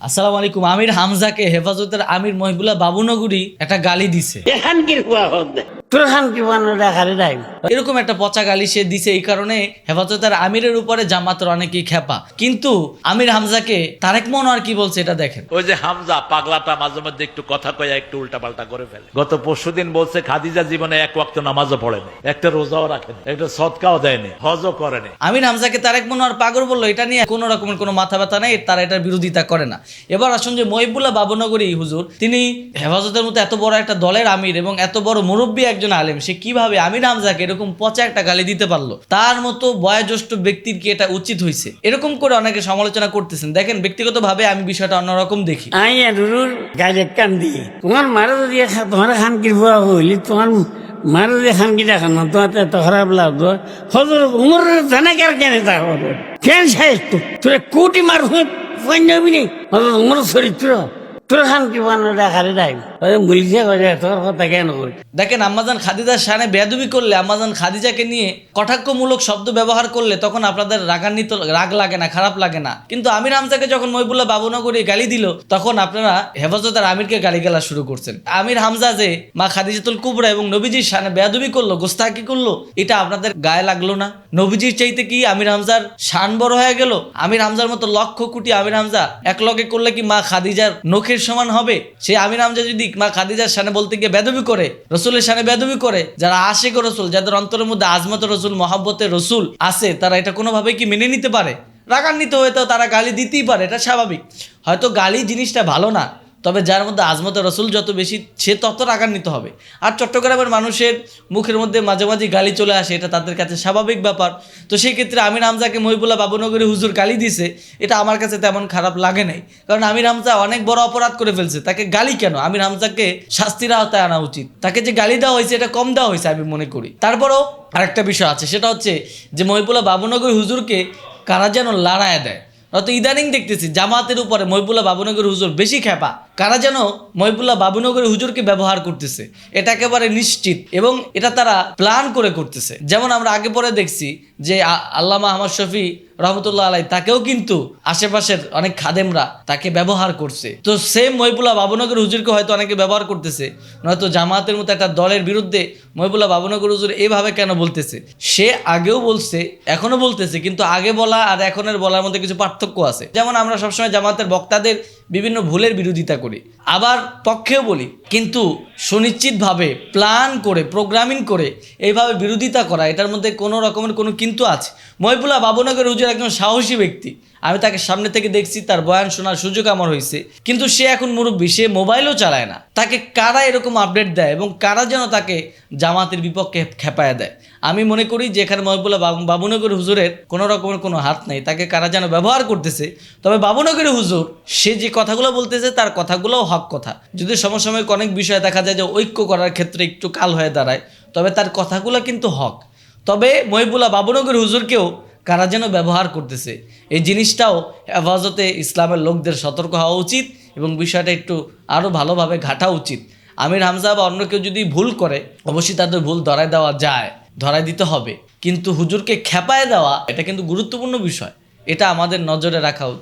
আসসালামু আলাইকুম আমির হামজাকে হেফাজতের আমির মহিবুল্লাহ বাবুনগরী একটা গালি দিছে। দেখারে নাই। এরকম একটা পচা গালি সে দিছে এই কারণে হেফাজতের আমিরের উপরে জামাতের অনেকেই খেপা কিন্তু আমির হামজাকে তারেক মনোয়ার কি বলছে এটা দেখেন। ওই যে হামজা পাগলাটা মাঝে মধ্যে একটু কথা কয়ে একটু উল্টা পাল্টা করে ফেলে। গত পরশুদিন বলছে খাদিজা জীবনে এক ওয়াক্ত নামাজও পড়েনি একটা রোজাও রাখেনি একটা সৎকাও দেয়নি হজও করেনি আমির হামজাকে তারেক মনোয়ার পাগল বলল এটা নিয়ে কোনো রকমের কোনো মাথা ব্যথা নেই তারা এটার বিরোধিতা করে না। এবার আসুন যে মহিবুল্লাহ বাবুনগরী হুজুর তিনি হেফাজতের মতো এত বড় একটা দলের আমির এবং এত বড় মুরব্বী একজন আলেম, সে কীভাবে আমির হামজাকে এরকম পচা একটা গালি দিতে পারল? তার মতো বয়োজ্যেষ্ঠ ব্যক্তির কি এটা উচিত হয়েছে এরকম করে অনেকে সমালোচনা করতেছেন। দেখেন, ব্যক্তিগতভাবে আমি বিষয়টা অন্যরকম দেখি। আই রুরুর কান দিয়ে, তোমার মারা যদি তোমার খান হইলি, তোমার না এত খারাপ লাগতো হজর উমর জানা কেন তা কেন সাইজ তো তোর কোটি মার হয়ে ফোন যাবি হজর উমর চরিত্র, তোর খান কি বানো দেখারে নাই। দেখেন, আম্মাজান খাদিজার সানে বেয়াদবি করলে, আম্মাজান খাদিজাকে নিয়ে কটাক্ষমূলক শব্দ ব্যবহার করলে তখন আপনাদের রাগান্বিত, রাগ লাগে না, খারাপ লাগে না। কিন্তু আমির হামজাকে যখন মহিবুল্লাহ বাবুনগরী গালি দিল, তখন আপনারা হেফাজতের আমিরকে গালি গালা শুরু করছেন। আমির হামজা যে মা খাদিজাতুল কুবরা এবং নবীজির সানে বেয়াদবি করল গোস্তাকি করল, এটা আপনাদের গায়ে লাগল না? নবীজির চাইতে কি আমির হামজার শান বড় হয়ে গেল? আমির হামজার মতো লক্ষ কোটি আমির হামজা এক লগে করলে কি মা খাদিজার নখের সমান হবে? সে আমির হামজা যদি মা খাদিজার সানে বলতে গিয়ে বেদবি করে, রসুলের সানে বেদবি করে। যারা আশেক রসুল, যাদের অন্তরের মধ্যে আজমত রসুল, মহাব্বতের রসুল আছে, তারা এটা কোনোভাবে কি মেনে নিতে পারে? রাগান্বিত হয়ে তো তারা গালি দিতেই পারে, এটা স্বাভাবিক। হয়তো গালি জিনিসটা ভালো না তবে যার মধ্যে আজমত রসুল যত বেশি, সে তত রাগান্বিত হবে। আর চট্টগ্রামের মানুষের মুখের মধ্যে মাঝে মাঝে গালি চলে আসে, এটা তাদের কাছে স্বাভাবিক ব্যাপার। তো সেই ক্ষেত্রে আমির হামজাকে মহিবুল্লাহ বাবুনগরী হুজুর গালি দিছে, এটা আমার কাছে তেমন খারাপ লাগে নাই। কারণ আমির হামজা অনেক বড় অপরাধ করে ফেলছে। তাকে গালি কেন? আমির হামজাকে শাস্তির আওতায় আনা উচিত। তাকে যে গালি দেওয়া হয়েছে, এটা কম দেওয়া হয়েছে আমি মনে করি। তারপরও আরেকটা বিষয় আছে, সেটা হচ্ছে যে মহিবুল্লাহ বাবুনগরী হুজুরকে কারা যেন লড়ায় দেয়? অত ইদানিং দেখতেছি জামাতের উপরে মহিবুল্লাহ বাবুনগরের হুজুর বেশি খেপা কারা যেন মহিবুল্লাহ বাবুনগরের হুজুরকে ব্যবহার করতেছে, এটা একেবারে নিশ্চিত এবং এটা তারা প্ল্যান করে করতেছে। যেমন আমরা আগে পরে দেখছি যে আল্লামা আহমদ শফি রহমতুল্লাহ আলাই তাকেও কিন্তু আশেপাশের অনেক খাদেমরা তাকে ব্যবহার করছে। তো সেম মহিবুল্লাহ বাবুনগর হুজুরকে হয়তো অনেকে ব্যবহার করতেছে, নয়তো জামাতের মতো একটা দলের বিরুদ্ধে মহিবুল্লাহ বাবুনগর হুজুর এভাবে কেন বলতেছে? সে আগেও বলছে, এখনও বলতেছে, কিন্তু আগে বলা আর এখনের বলার মধ্যে কিছু পার্থক্য আছে। যেমন আমরা সবসময় জামাতের বক্তাদের বিভিন্ন ভুলের বিরোধিতা করি। আবার পক্ষেও বলি, কিন্তু সুনিশ্চিতভাবে প্ল্যান করে প্রোগ্রামিং করে এইভাবে বিরোধিতা করা, এটার মধ্যে কোনো রকমের কোনো কিন্তু আছে। মহিবুল্লাহ বাবুনগর হুজুর একজন সাহসী ব্যক্তি। আমি তাকে সামনে থেকে দেখছি, তার বয়ান শোনার সুযোগ আমার হয়েছে। কিন্তু সে এখন মুরব্বী, সে মোবাইলও চালায় না। তাকে কারা এরকম আপডেট দেয় এবং কারা যেন তাকে জামাতের বিপক্ষে খেপায় দেয়? আমি মনে করি যে এখানে বাবু- বাবুনগর হুজুরের কোনো রকমের কোনো হাত নেই। তাকে কারা যেন ব্যবহার করতেছে। তবে বাবুনগরের হুজুর, সে যে কথাগুলো বলতেছে তার কথাগুলোও হক কথা। যদি সমসাময়িক অনেক বিষয় দেখা যায় যে ঐক্য করার ক্ষেত্রে একটু কাল হয়ে দাঁড়ায়, তবে তার কথাগুলো কিন্তু হক। তবে মহিবুল্লাহ বাবুনগর হুজুরকেও কারা যেন ব্যবহার করতেছে, এই জিনিসটাও হেফাজতে ইসলামের লোকদের সতর্ক হওয়া উচিত এবং বিষয়টা একটু আরও ভালোভাবে ঘাটা উচিত। আমির হামজা বা অন্য কেউ যদি ভুল করে, অবশ্যই তাদের ভুল ধরায় দেওয়া যায়, ধরায় দিতে হবে। কিন্তু হুজুরকে খেপায় দেওয়া, এটা কিন্তু গুরুত্বপূর্ণ বিষয়। এটা আমাদের নজরে রাখা